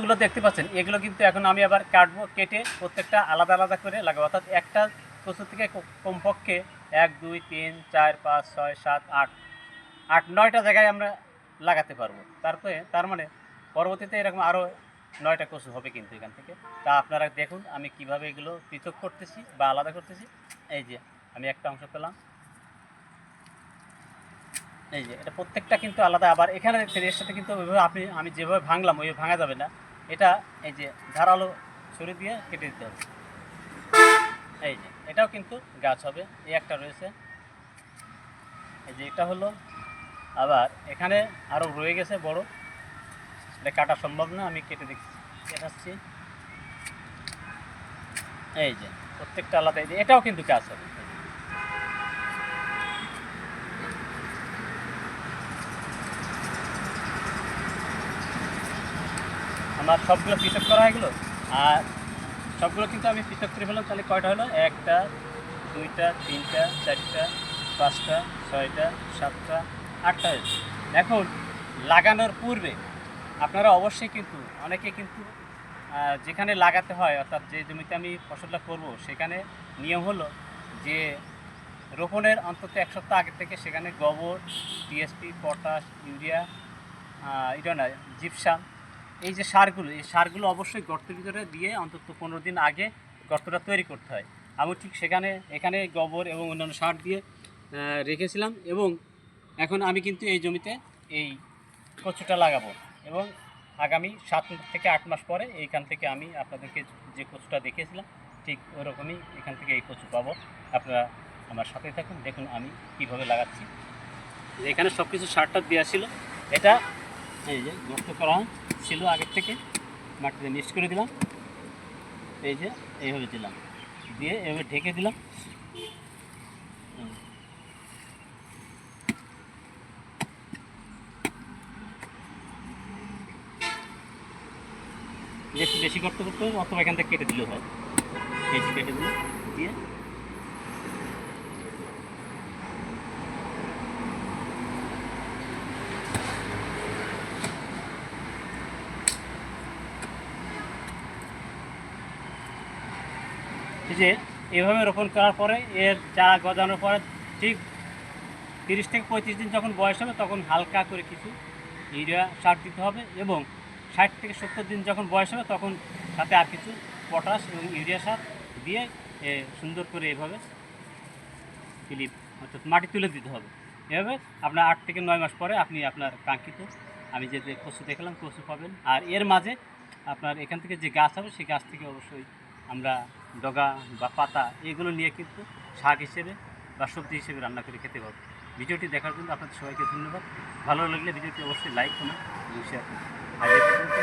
এগুলো দেখতে পাচ্ছেন, এগুলো কিন্তু এখন আমি আবার কাটবো, কেটে প্রত্যেকটা আলাদা আলাদা করে লাগাবো। অর্থাৎ একটা কচু থেকে কমপক্ষে এক, দুই, তিন, চার, পাঁচ, ছয়, সাত, আট আট, নয়টা জায়গায় আমরা লাগাতে পারব। তারপরে, তার মানে পরবর্তীতে এরকম আরও নয়টা কচু হবে কিন্তু এখান থেকে। তা আপনারা দেখুন আমি কীভাবে এগুলো পৃথক করতেছি বা আলাদা করতেছি। এই যে, আমি একটা অংশ পেলাম। এই যে, এটা প্রত্যেকটা কিন্তু আলাদা। আবার এখানে দেখছেন সাথে কিন্তু আপনি আমি যেভাবে ভাঙলাম, ওইভাবে ভাঙা যাবে না। এটা এই যে ধারালো ছুরি দিয়ে কেটে দিতে হবে। এই যে, এটাও কিন্তু গাছ হবে, এই একটা রয়েছে। এই যে এটা হলো, আবার এখানে আরও রয়ে গেছে বড়। এটা কাটা সম্ভব না, আমি কেটে দেখছি দেখাচ্ছি এই যে, প্রত্যেকটা আলাদা এটাও কিন্তু গাছ হবে। আমার সবগুলো পৃথক করা হয়ে গেলো। আর সবগুলো কিন্তু আমি পৃথক করে ফেলাম তাহলে কয়টা হলো? একটা, দুইটা, তিনটা, চারটা, পাঁচটা, ছয়টা, সাতটা, আটটা হয়েছে এখন লাগানোর পূর্বে আপনারা অবশ্যই কিন্তু, অনেকে কিন্তু যেখানে লাগাতে হয়, অর্থাৎ যে জমিতে আমি ফসলটা করব, সেখানে নিয়ম হলো যে রোপণের অন্তত এক সপ্তাহ আগে থেকে সেখানে গোবর, টিএসপি, পটাশ, ইউরিয়া নয়, জিপসাম এই যে সারগুলো, এই সারগুলো অবশ্যই গর্তের ভিতরে দিয়ে অন্তত পনেরো দিন আগে গর্তটা তৈরি করতে হয়। আমি ঠিক সেখানে, এখানে গোবর এবং অন্যান্য সার দিয়ে রেখেছিলাম এবং এখন আমি কিন্তু এই জমিতে এই কচুটা লাগাবো এবং আগামী সাত থেকে আট মাস পরে এইখান থেকে আমি আপনাদেরকে যে কচুটা দেখিয়েছিলাম, ঠিক ওরকমই এখান থেকে এই কচু পাবো। আপনারা আমার সাথে থাকুন, দেখুন আমি কীভাবে লাগাচ্ছি। এখানে সব কিছু সারটা দেওয়া ছিল। এটা এই যে গর্ত করা ছিল আগের থেকে। মাটিতে মিক্স করে দিলাম। এই যে, এইভাবে দিলাম। দিয়ে এভাবে ঢেকে দিলাম। একটু বেশি করতে করতে অথবা এখান থেকে কেটে দিলেও হয়। কেটে দিলাম। দিয়ে যে এভাবে রোপণ করার পরে, এর চারা গজানোর পরে ঠিক তিরিশ থেকে পঁয়ত্রিশ দিন যখন বয়স হবে, তখন হালকা করে কিছু ইউরিয়া সার দিতে হবে এবং ষাট থেকে সত্তর দিন যখন বয়স হবে, তখন সাথে আর কিছু পটাশ এবং ইউরিয়া সার দিয়ে সুন্দর করে এভাবে ক্লিপ অর্থাৎ মাটি তুলে দিতে হবে। এভাবে আপনার আট থেকে নয় মাস পরে আপনি আপনার কাঙ্ক্ষিত, আমি যে যে কচু দেখলাম, কচু পাবেন। আর এর মাঝে আপনার এখান থেকে যে গাছ হবে, সেই গাছ থেকে অবশ্যই আমরা ডগা বা পাতা, এগুলো নিয়ে কিন্তু শাক হিসেবে বা সবজি হিসেবে রান্না করে খেতে পারব ভিডিওটি দেখার জন্য আপনাদের সবাইকে ধন্যবাদ ভালো লাগলে ভিডিওটি অবশ্যই লাইক করুন এবং শেয়ার করুন।